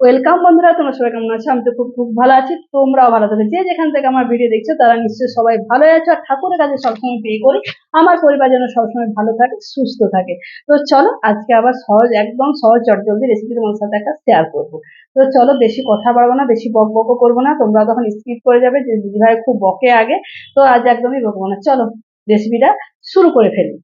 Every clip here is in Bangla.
ওয়েলকাম বন্ধুরা, তোমরা সবাই কেমন আছো? আমি তো খুব খুব ভালো আছি। তোমরাও ভালো থাকো। যে যেখান থেকে আমার ভিডিও দেখছ, তারা নিশ্চয়ই সবাই ভালো আছো। আর ঠাকুরের কাছে সবসময় পে করি, আমার পরিবার যেন সবসময় ভালো থাকে, সুস্থ থাকে। তো চলো, আজকে আবার সহজ, একদম সহজ, চটজলদি রেসিপি তোমার সাথে একটা শেয়ার করব। তো চলো, বেশি কথা বাড়বো না, বেশি বক বকও করব না। তোমরা তখন স্কিপ করে যাবে, যে দিদিভাই খুব বকে আগে। তো আজ একদমই বকবো না। চলো রেসিপিটা শুরু করে ফেলি।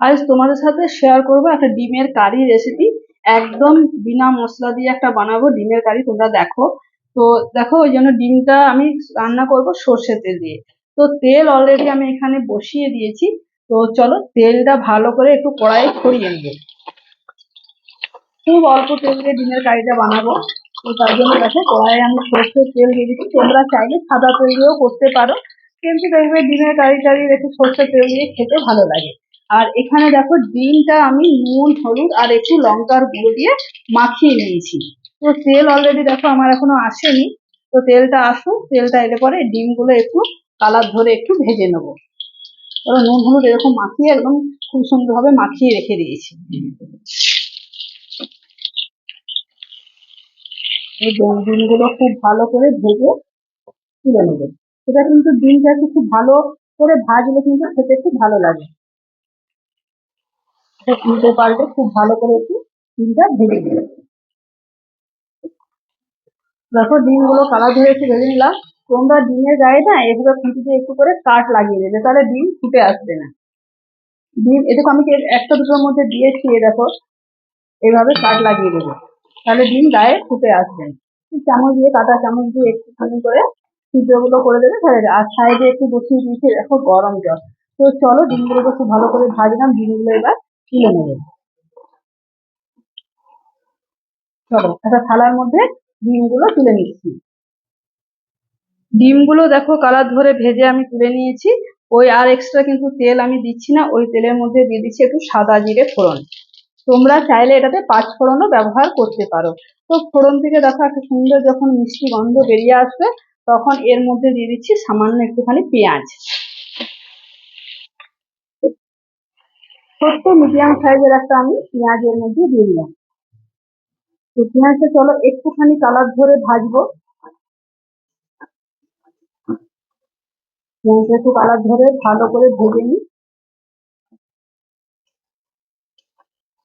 আজ তোমাদের সাথে শেয়ার করব একটা ডিমের কারি রেসিপি একদম বিনা মশলা দিয়ে একটা বানাবো, ডিমের কারি তোমরা দেখো। তো দেখো, ওই জন্য ডিমটা আমি রান্না করব সর্ষে তেল দিয়ে। তো তেল অলরেডি আমি এখানে বসিয়ে দিয়েছি। তো চলো, তেলটা ভালো করে একটু কড়াই ছড়িয়ে নেব খুব অল্প তেল দিয়ে ডিমের কারিটা বানাবো। তো তার জন্য দেখো, কড়াইয়ে আমি সর্ষের তেল দিয়ে দিচ্ছি। তোমরা চাইলে সাদা তেল দিয়েও করতে পারো। কিন্তু দেখবে ডিমের কারি টারি একটু সর্ষের তেল দিয়ে খেতে ভালো লাগে। আর এখানে দেখো ডিমটা আমি নুন, হলুদ আর একটু লঙ্কার গুঁড়ো দিয়ে মাখিয়ে নিয়েছি। তো তেল অলরেডি দেখো আমার এখনও আসেনি। তো তেলটা আসুক, তেলটা এলে পরে ডিমগুলো একটু কালার ধরে একটু ভেজে নেব। ওরা নুন, হলুদ এরকম মাখিয়ে একদম খুব সুন্দরভাবে মাখিয়ে রেখে দিয়েছি। ডিমগুলো খুব ভালো করে ভেজে তুলে নেবে। সেটা কিন্তু ডিমটা একটু খুব ভালো করে ভাজলে কিন্তু খেতে খুব ভালো লাগে। উল্টে পাল্টে খুব ভালো করে একটু ডিমটা ভেজে দিবে দেখো ডিমগুলো কালার ধরে একটু ভেজে নিলাম। তোমরা ডিমের গায়ে না এভাবে খুঁটি দিয়ে একটু করে কাঠ লাগিয়ে দেবে, তাহলে ডিম ফুটে আসবে না। ডিম এটুকু আমি একটা দুটোর মধ্যে দিয়েছি দেখো, এভাবে কাঠ লাগিয়ে দেবে, তাহলে ডিম গায়ে ফুটে আসবে চামচ দিয়ে কাটা চামচ দিয়ে একটুখানি করে ছিদ্রগুলো করে দেবে, তাহলে আর সাইডে একটু বসিয়ে দিয়েছি দেখো গরম জল। তো চলো ডিমগুলোকে খুব ভালো করে ভাজলাম, ডিমগুলো এবার তুলে নেবে চলো, একটা থালার মধ্যে ডিমগুলো তুলে নিচ্ছি। ডিমগুলো দেখো কালার ধরে ভেজে আমি তুলে নিয়েছি। ওই আর এক্সট্রা কিন্তু তেল আমি দিচ্ছি না, ওই তেলের মধ্যে দিয়ে দিচ্ছি একটু সাদা জিরে ফোড়ন। তোমরা চাইলে এটাতে পাঁচ ফোড়নও ব্যবহার করতে পারো। তো ফোড়ন থেকে দেখো একটা সুন্দর যখন মিষ্টি গন্ধ বেরিয়ে আসবে, তখন এর মধ্যে দিয়ে দিচ্ছি সামান্য একটুখানি পেঁয়াজ। ছোট্ট মিডিয়াম সাইজের একটা আমি পেঁয়াজ এর মধ্যে দিয়ে দিলাম। তো পেঁয়াজটা চলো একটুখানি কালার ধরে ভাজবো। পেঁয়াজটা একটু কালার ধরে ভালো করে ভেজে নিই।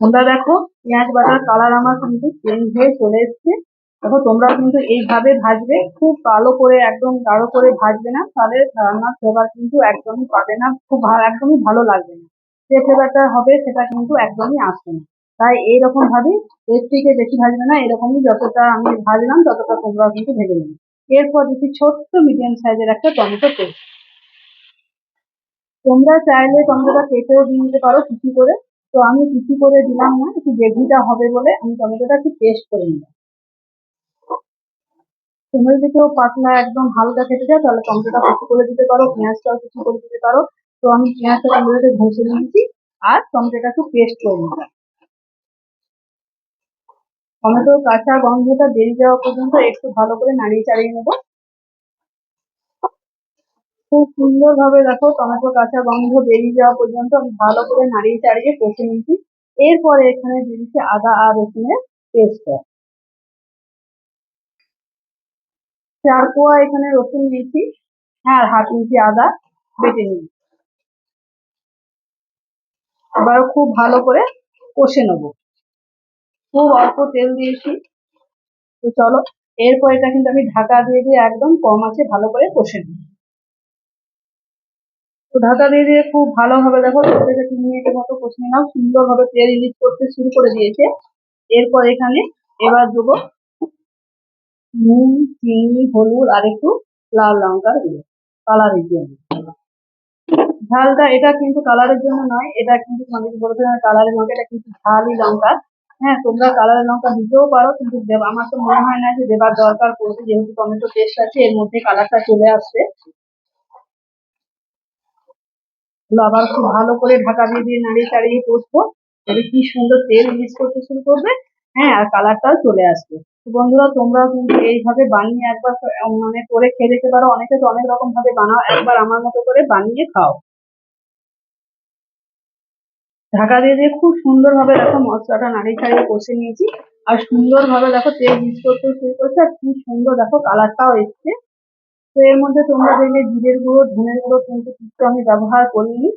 তোমরা দেখো, পেঁয়াজ বাটার কালার আমার কিন্তু চেঞ্জ হয়ে চলে এসছে। দেখো তোমরা কিন্তু এইভাবে ভাজবে। খুব কালো করে, একদম গাঢ় করে ভাজবে না। তাহলে রান্নার ফ্লেভার কিন্তু একদমই পাবে না। খুব একদমই ভালো লাগবে না। যে ফ্লেভারটা হবে সেটা কিন্তু একদমই আসবে না। তাই এইরকম ভাবে এর থেকে বেশি ভাজবে না, এরকমই যতটা আমি ভাজলাম ততটা তোমরাও কিন্তু ভেজে নেবে। এরপর দিচ্ছি ছোট্ট মিডিয়াম সাইজের একটা টমেটো পেস্ট। তোমরা চাইলে টমেটোটা কেটেও দিয়ে নিতে পারো কুচি করে। তো আমি কুচি করে দিলাম না, একটু গ্রেভিটা হবে বলে আমি টমেটোটা একটু পেস্ট করে নিলাম। তোমরা যদি কেউ পাতলা একদম হালকা খেতে চাও তাহলে টমেটোটা কুচি করে দিতে পারো, পেঁয়াজটাও কুচি করে দিতে পারো। তো আমি পেঁয়াজটা টমেটোতে ঘষে নিয়েছি আর টমেটোটা একটু পেস্ট করে নিলাম টমেটোর কাঁচা গন্ধটা বেরিয়ে যাওয়া পর্যন্ত একটু ভালো করে নাড়িয়ে চাড়িয়ে নেব। খুব সুন্দর ভাবে দেখো টমেটো কাঁচা গন্ধ বেরিয়ে যাওয়া পর্যন্ত আমি ভালো করে নাড়িয়ে চাড়িয়ে কষে নিয়েছি। এরপরে এখানে দিয়ে দিচ্ছি আদা আর রসুনের পেস্টটা চার কোয়া এখানে রসুন নিয়েছি। হ্যাঁ হাফ ইঞ্চি আদা বেটে নিয়েছি। এবার খুব ভালো করে কষে নেব। খুব অল্প তেল দিয়েছি। তো চলো, এরপর এটা কিন্তু আমি ঢাকা দিয়ে দিয়ে একদম কম আছে ভালো করে কষে নেব। তো ঢাকা দিয়ে দিয়ে খুব ভালোভাবে দেখো থেকে তিন মিনিটের মতো কষে নিলাম সুন্দরভাবে তেল রিলিজ করতে শুরু করে দিয়েছে। এরপর এখানে এবার দেবো নুন, চিনি, হলুদ, আর একটু লাল লঙ্কার গুঁড়ো কালারের জন্য। ঝালটা, এটা কিন্তু কালারের জন্য নয়, এটা কিন্তু তোমাদের বলতে কালারের লঙ্কা, এটা কিন্তু ঝালই লঙ্কা। হ্যাঁ তোমরা কালারের লঙ্কা দিতেও পারো, কিন্তু আমার তো মনে হয় না যে দেবার দরকার পড়বে, যেহেতু টমেটো টেস্ট আছে, এর মধ্যে কালারটা চলে আসবে। আবার খুব ভালো করে ঢাকা দিয়ে দিয়ে নাড়িয়ে চাড়িয়ে কষবো, তাহলে কি সুন্দর তেল মিক্স করতে শুরু করবে। হ্যাঁ আর কালারটাও চলে আসবে। বন্ধুরা তোমরা কিন্তু এইভাবে বানিয়ে একবার মানে করে খেয়ে দেখতে পারো, অনেকে তো অনেক রকম ভাবে বানাও, একবার আমার মতো করে বানিয়ে খাও। ঢাকা দিয়ে দিয়ে খুব সুন্দরভাবে দেখো মশলাটা নাড়িয়ে ছাড়িয়ে কষে নিয়েছি। আর সুন্দর ভাবে দেখো তেল মিক্স করতে শুরু করেছে, আর খুব সুন্দর দেখো কালারটাও এসছে। তো এর মধ্যে তোমরা দেখলে জিরের গুঁড়ো, ধনের গুঁড়ো কিন্তু কিছু আমি ব্যবহার করিনি।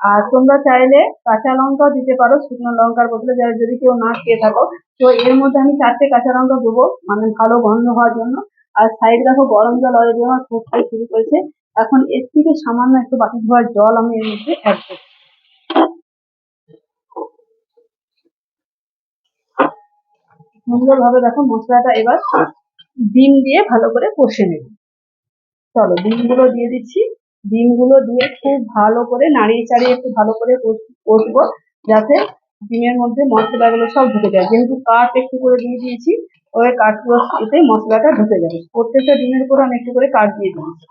আর তোমরা চাইলে কাঁচা লঙ্কাও দিতে পারো, শুকনো লঙ্কার বদলে যারা যদি কেউ না খেয়ে থাকো। তো এর মধ্যে আমি চারটে কাঁচা লঙ্কা দেবো মানে ভালো গন্ধ হওয়ার জন্য। আর সাইড দেখো গরম জল অলরেডি আমার ফুটতে শুরু করেছে। এখন এর থেকে সামান্য একটু বাটি ধোয়ার জল আমি এর মধ্যে অ্যাড করছি। সুন্দরভাবে দেখো মশলাটা এবার ডিম দিয়ে ভালো করে কষে নেব। চলো, ডিমগুলো দিয়ে দিচ্ছি। ডিমগুলো দিয়ে খুব ভালো করে নাড়িয়ে চাড়িয়ে একটু ভালো করে কষ- কষবো যাতে ডিমের মধ্যে মশলাগুলো সব ঢুকে যায়। যেহেতু কাঠ একটু করে দিয়ে দিয়েছি, ওই কাঠগুলো এতে মশলাটা ঢুকে যাবে। প্রত্যেকটা ডিমের উপর আমি একটু করে কাঠ দিয়ে দিয়েছি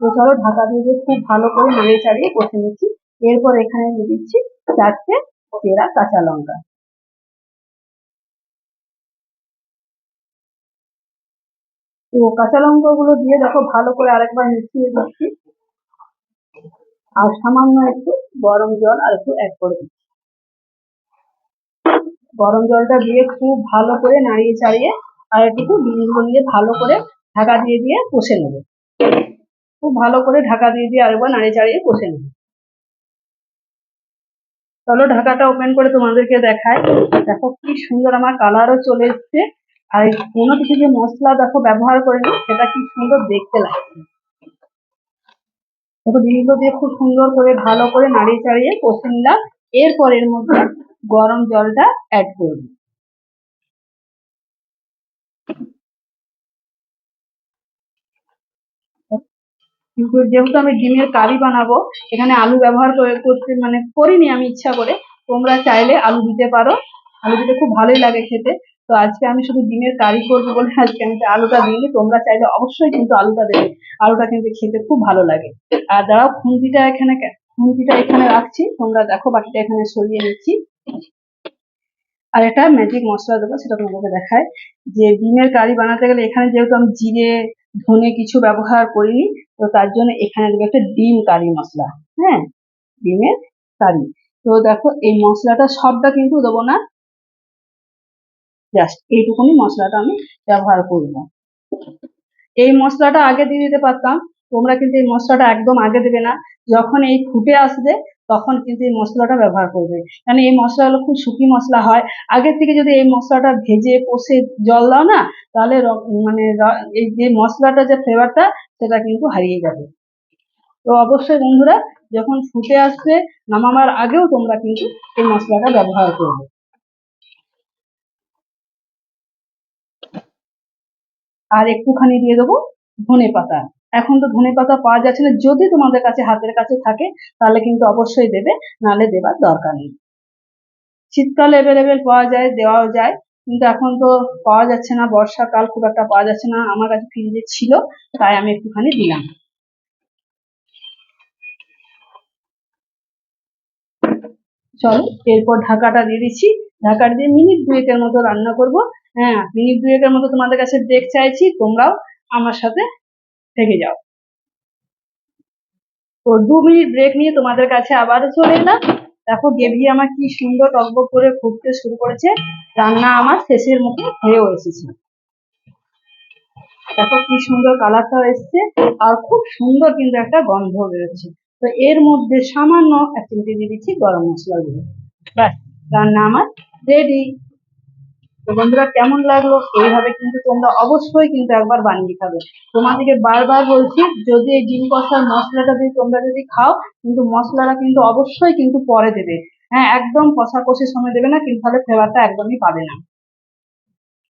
চলো, ঢাকা দিয়ে দিয়ে খুব ভালো করে নাড়িয়ে চাড়িয়ে কষে নিচ্ছি। এরপর এখানে দিয়ে দিচ্ছি চারটে চেরা কাঁচা লঙ্কা। তো কাঁচা লঙ্কা গুলো দিয়ে দেখো ভালো করে আরেকবার মিশিয়ে দিচ্ছি আর সামান্য একটু গরম জল আর একটু অ্যাড করে দিচ্ছি। গরম জলটা দিয়ে খুব ভালো করে নাড়িয়ে চাড়িয়ে আর একটু ডিমগুলো দিয়ে ভালো করে ঢাকা দিয়ে দিয়ে কষে নেবে। খুব ভালো করে ঢাকা দিয়ে দিয়ে আরেকবার নাড়িয়ে চাড়িয়ে কষে নেবে। চলো ঢাকাটা ওপেন করে তোমাদেরকে দেখায় দেখো কি সুন্দর আমার কালারও চলে এসছে। আর কোনো কিছু যে মশলা দেখো ব্যবহার করিনি, সেটা কি সুন্দর দেখতে লাগছে। দেখো ডিমগুলো দিয়ে খুব সুন্দর করে, ভালো করে নাড়িয়ে চাড়িয়ে কষে নিলাম। এরপর এর মধ্যে গরম জলটা অ্যাড করব। কিন্তু যেহেতু আমি ডিমের কারি বানাবো, এখানে আলু ব্যবহার করে করতে মানে করিনি আমি ইচ্ছা করে, তোমরা চাইলে আলু দিতে পারো। আলু দিতে খুব ভালোই লাগে খেতে। তো আজকে আমি শুধু ডিমের কারি করব বলে আজকে আমি আলুটা দিইনি তোমরা চাইলে অবশ্যই কিন্তু আলুটা দেবে। আলুটা কিন্তু খেতে খুব ভালো লাগে। আর দাঁড়াও, খুন্তিটা এখানে খুন্তিটা এখানে রাখছি। তোমরা দেখো বাকিটা এখানে সরিয়ে নিচ্ছি। আর একটা ম্যাজিক মশলা দেবো, সেটা তোমাদেরকে দেখায় যে ডিমের কারি বানাতে গেলে এখানে যেহেতু আমি জিরে, ধনে কিছু ব্যবহার করিনি, তো তার জন্য এখানে দেবো একটা ডিম কারি মশলা। হ্যাঁ ডিমের কারি। তো দেখো, এই মশলাটা সবটা কিন্তু দেবো না। জাস্ট এইটুকুনি মশলাটা আমি ব্যবহার করব। এই মশলাটা আগে দিয়ে দিতে পারতাম, তোমরা কিন্তু এই মশলাটা একদম আগে দেবে না। যখন এই ফুটে আসবে, তখন কিন্তু এই মশলাটা ব্যবহার করবে। কারণ এই মশলাগুলো খুব শুকি মশলা হয়। আগের থেকে যদি এই মশলাটা ভেজে, কষে জল দাও না, তাহলে মানে এই যে মশলাটা, যে ফ্লেভারটা সেটা কিন্তু হারিয়ে যাবে। তো অবশ্যই বন্ধুরা, যখন ফুটে আসবে, নামাবার আগেও তোমরা কিন্তু এই মশলাটা ব্যবহার করবে। আর একটুখানি দিয়ে দেবো ধনে পাতা। এখন তো ধনে পাতা পাওয়া যাচ্ছে না। যদি তোমাদের কাছে, হাতের কাছে থাকে, তাহলে কিন্তু অবশ্যই দেবে, নাহলে দেবার দরকার নেই। শীতকাল অ্যাভেলেবেল পাওয়া যায়, দেওয়াও যায়। কিন্তু এখন তো পাওয়া যাচ্ছে না, বর্ষাকাল খুব একটা পাওয়া যাচ্ছে না। আমার কাছে ফ্রিজে ছিল, তাই আমি একটুখানি দিলাম। চলো, এরপর ঢাকাটা দিয়ে দিচ্ছি। ঢাকাটা দিয়ে মিনিট দুয়েকের মতো রান্না করব। হ্যাঁ মিনিট দুয়েকের মতো তোমাদের কাছে ব্রেক চাইছি, তোমরাও আমার সাথে থেকে যাও। তো দু মিনিট ব্রেক নিয়ে তোমাদের কাছে আবারও চলে এলাম। দেখো গ্রেভি আমার কি সুন্দর টকবক করে ফুটতে শুরু করেছে। রান্না আমার শেষের মুখে হয়েও এসেছে। দেখো, কি সুন্দর কালারটাও এসছে আর খুব সুন্দর কিন্তু একটা গন্ধ বেরোচ্ছে। তো এর মধ্যে সামান্য এক চিমটি দিয়ে দিচ্ছি গরম মশলা গুলো ব্যাস, রান্না আমার রেডি তো বন্ধুরা, কেমন লাগল? এইভাবে কিন্তু তোমরা অবশ্যই কিন্তু একবার বানিয়ে খাবে তোমাদেরকে বারবার বলছি, যদি এই ডিম কষার মশলাটা দিয়ে তোমরা যদি খাও, কিন্তু মশলাটা কিন্তু অবশ্যই কিন্তু পরে দেবে। হ্যাঁ একদম কষা কষির সময় দেবে না, কিন্তু তাহলে ফ্লেভারটা একদমই পাবে না।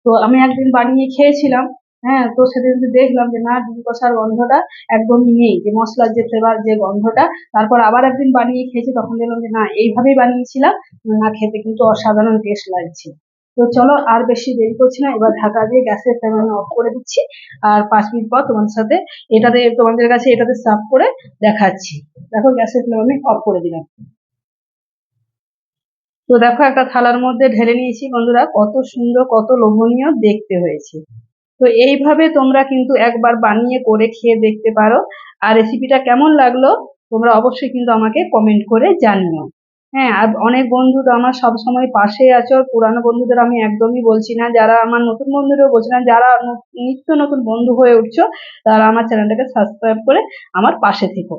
তো আমি একদিন বানিয়ে খেয়েছিলাম হ্যাঁ তো সেদিন দেখলাম যে না, ডিম কষার গন্ধটা একদমই নেই, যে মশলার যে ফ্লেভার যে গন্ধটা। তারপর আবার একদিন বানিয়ে খেয়েছি, তখন দেখলাম যে না, এইভাবেই বানিয়েছিলাম, না খেতে কিন্তু অসাধারণ টেস্ট লাগছে। তো চলো আর বেশি দেরি করছি না, এবার ঢাকা দিয়ে গ্যাসের ফ্লেম আমি অফ করে দিচ্ছি। আর পাঁচ মিনিট পর তোমাদের সাথে এটাতে, তোমাদের কাছে এটাতে সাফ করে দেখাচ্ছি। দেখো গ্যাসের ফ্লেম আমি অফ করে দিলাম। তো দেখো একটা থালার মধ্যে ঢেলে নিয়েছি বন্ধুরা, কত সুন্দর, কত লোভনীয় দেখতে হয়েছে। তো এইভাবে তোমরা কিন্তু একবার বানিয়ে করে খেয়ে দেখতে পারো। আর রেসিপিটা কেমন লাগল তোমরা অবশ্যই কিন্তু আমাকে কমেন্ট করে জানিও। হ্যাঁ আর অনেক বন্ধু তো আমার সব সময় পাশে আছো। পুরানো বন্ধুদের আমি একদমই বলছি না। যারা আমার নতুন বন্ধুদেরও বলছি না। যারা নিত্য নতুন বন্ধু হয়ে উঠছো, তারা আমার চ্যানেলটাকে সাবস্ক্রাইব করে আমার পাশে থেকো।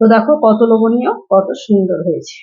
তো দেখো কত লোভনীয়, কত সুন্দর হয়েছে।